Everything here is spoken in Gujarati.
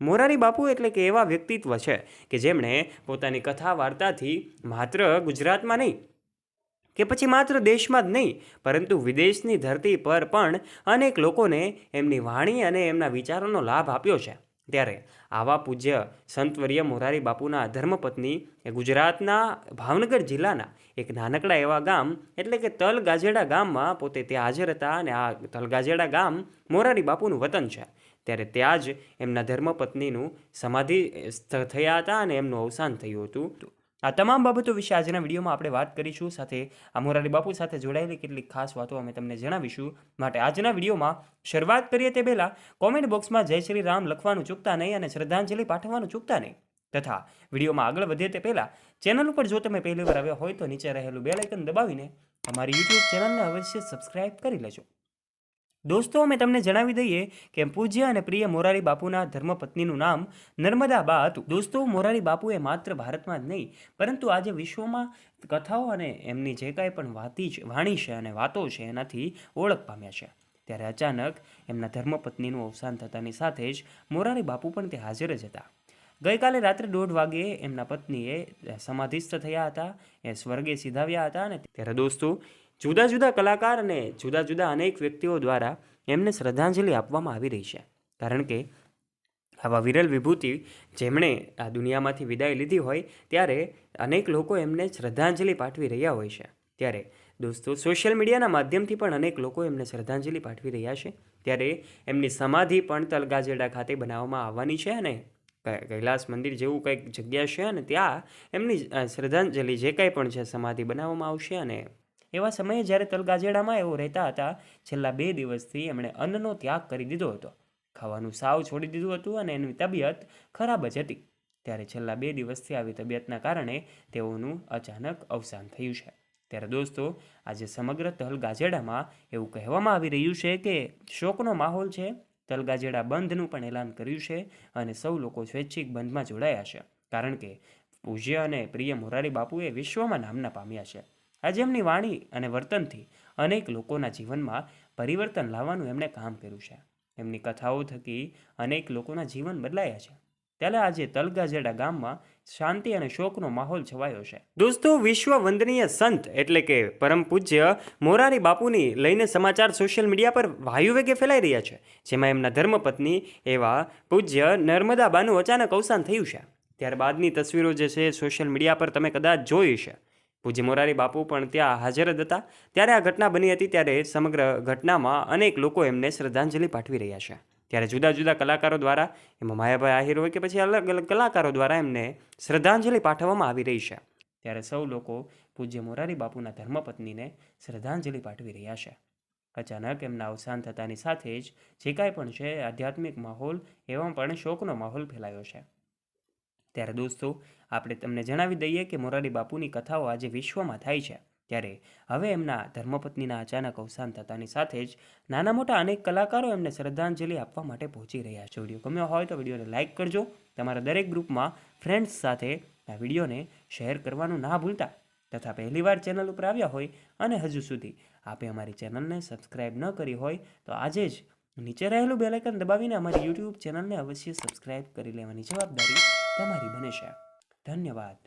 મોરારી બાપુ એટલે કે એવા વ્યક્તિત્વ છે કે જેમણે પોતાની કથા વાર્તાથી માત્ર ગુજરાતમાં નહીં, કે પછી માત્ર દેશમાં જ નહીં, પરંતુ વિદેશની ધરતી પર પણ અનેક લોકોને એમની વાણી અને એમના વિચારોનો લાભ આપ્યો છે. ત્યારે આવા પૂજ્ય સંતવર્ય મોરારી બાપુના ધર્મપત્ની એ ગુજરાતના ભાવનગર જિલ્લાના એક નાનકડા એવા ગામ, એટલે કે તલગાજેડા ગામમાં પોતે ત્યાં હાજર હતા અને આ તલગાજેડા ગામ મોરારી બાપુનું વતન છે. ત્યારે ત્યાં જ એમના ધર્મપત્નીનું સમાધિ થયા હતા અને એમનું અવસાન થયું હતું. આ તમામ બાબતો વિશે આજના વિડીયોમાં આપણે વાત કરીશું. સાથે આ મોરારી બાપુ સાથે જોડાયેલી કેટલીક ખાસ વાતો અમે તમને જણાવીશું. માટે આજના વિડીયોમાં શરૂઆત કરીએ તે પહેલાં કોમેન્ટ બોક્સમાં જય શ્રી રામ લખવાનું ચૂકતા નહીં અને શ્રદ્ધાંજલિ પાઠવવાનું ચૂકતા નહીં. તથા વિડીયોમાં આગળ વધે તે પહેલાં ચેનલ ઉપર જો તમે પહેલી વાર આવ્યા હોય તો નીચે રહેલું બેલાઇકન દબાવીને અમારી યુટ્યુબ ચેનલને અવશ્ય સબસ્ક્રાઇબ કરી લેજો. દોસ્તો, અમે તમને જણાવી દઈએ કે પૂજ્ય અને પ્રિય મોરારી બાપુના ધર્મપત્નીનું નામ નર્મદા બા હતું. દોસ્તો, મોરારી બાપુ એ માત્ર ભારતમાં જ નહીં, પરંતુ આજે વિશ્વમાં કથાઓ અને એમની જે કાંઈ પણ વાતી છે, વાણી છે અને વાતો છે એનાથી ઓળખ પામ્યા છે. ત્યારે અચાનક એમના ધર્મપત્નીનું અવસાન થતાની સાથે જ મોરારી બાપુ પણ તે હાજર જ હતા. ગઈકાલે રાત્રે દોઢ વાગ્યે એમના પત્નીએ સમાધિસ્થ થયા હતા. એ સ્વર્ગે સીધાવ્યા હતા અને ત્યારે દોસ્તો, જુદા જુદા કલાકાર અને જુદા જુદા અનેક વ્યક્તિઓ દ્વારા એમને શ્રદ્ધાંજલિ આપવામાં આવી રહી છે. કારણ કે આવા વિરલ વિભૂતિ જેમણે આ દુનિયામાંથી વિદાય લીધી હોય ત્યારે અનેક લોકો એમને શ્રદ્ધાંજલિ પાઠવી રહ્યા હોય છે. ત્યારે દોસ્તો, સોશિયલ મીડિયાના માધ્યમથી પણ અનેક લોકો એમને શ્રદ્ધાંજલિ પાઠવી રહ્યા છે. ત્યારે એમની સમાધિ પણ તલગાજેડા ખાતે બનાવવામાં આવવાની છે અને કૈલાસ મંદિર જેવું કંઈક જગ્યા છે અને ત્યાં એમની શ્રદ્ધાંજલિ જે કાંઈ પણ છે સમાધિ બનાવવામાં આવશે અને એવા સમયે જ્યારે તલગાજેડામાં એવો રહેતા હતા, છેલ્લા બે દિવસથી એમણે અન્નનો ત્યાગ કરી દીધો હતો. ખાવાનું સાવ છોડી દીધું હતું અને એની તબિયત ખરાબ જ હતી. ત્યારે છેલ્લા બે દિવસથી આવી તબિયતના કારણે તેઓનું અચાનક અવસાન થયું છે. ત્યારે દોસ્તો, આજે સમગ્ર તલગાજેડામાં એવું કહેવામાં આવી રહ્યું છે કે શોકનો માહોલ છે તલગાજેડા બંધનું પણ એલાન કર્યું છે અને સૌ લોકો સ્વૈચ્છિક બંધમાં જોડાયા છે. કારણ કે પૂજ્ય અને પ્રિય મોરારી બાપુએ વિશ્વમાં નામના પામ્યા છે. આજે એમની વાણી અને વર્તનથી અનેક લોકોના જીવનમાં પરિવર્તન લાવવાનું એમણે કામ કર્યું છે. એમની કથાઓ થકી અનેક લોકોના જીવન બદલાયા છે. ત્યારે આજે તલગાજેડા ગામમાં શાંતિ અને શોકનો માહોલ છવાયો છે. દોસ્તો, વિશ્વ વંદનીય સંત એટલે કે પરમ પૂજ્ય મોરારી બાપુની લઈને સમાચાર સોશિયલ મીડિયા પર વાયુવેગે ફેલાઈ રહ્યા છે, જેમાં એમના ધર્મપત્ની એવા પૂજ્ય નર્મદાબાનું અચાનક અવસાન થયું છે. ત્યારબાદની તસવીરો જે છે સોશિયલ મીડિયા પર તમે કદાચ જોઈ છે પૂજ્ય મોરારી બાપુ પણ ત્યાં હાજર જ હતા. ત્યારે આ ઘટના બની હતી ત્યારે સમગ્ર ઘટનામાં અનેક લોકો એમને શ્રદ્ધાંજલિ પાઠવી રહ્યા છે. ત્યારે જુદા જુદા કલાકારો દ્વારા, એમાં માયાભાઈ આહિર હોય કે પછી અલગ અલગ કલાકારો દ્વારા એમને શ્રદ્ધાંજલિ પાઠવવામાં આવી રહી છે. ત્યારે સૌ લોકો પૂજ્ય મોરારી બાપુના ધર્મપત્નીને શ્રદ્ધાંજલિ પાઠવી રહ્યા છે. અચાનક એમના અવસાન થતાની સાથે જ જે કાંઈ પણ છે, આધ્યાત્મિક માહોલ એવા પણ શોકનો માહોલ ફેલાયો છે. ત્યારે દોસ્તો, આપણે તમને જણાવી દઈએ કે મોરારી બાપુની કથાઓ આજે વિશ્વમાં થાય છે. ત્યારે હવે એમના ધર્મપત્નીના અચાનક અવસાન થતાની સાથે જ નાના મોટા અનેક કલાકારો એમને શ્રદ્ધાંજલિ આપવા માટે પહોંચી રહ્યા છે. વીડિયો ગમ્યો હોય તો વિડીયોને લાઇક કરજો. તમારા દરેક ગ્રુપમાં ફ્રેન્ડ્સ સાથે આ વિડીયોને શેર કરવાનું ના ભૂલતા. તથા પહેલીવાર ચેનલ ઉપર આવ્યા હોય અને હજુ સુધી આપે અમારી ચેનલને સબસ્ક્રાઇબ ન કરી હોય તો આજે જ નીચે રહેલું બેલાઇકન દબાવીને અમારી યુટ્યુબ ચેનલને અવશ્ય સબસ્ક્રાઇબ કરી લેવાની જવાબદારી તમારી બને છે. ધન્યવાદ.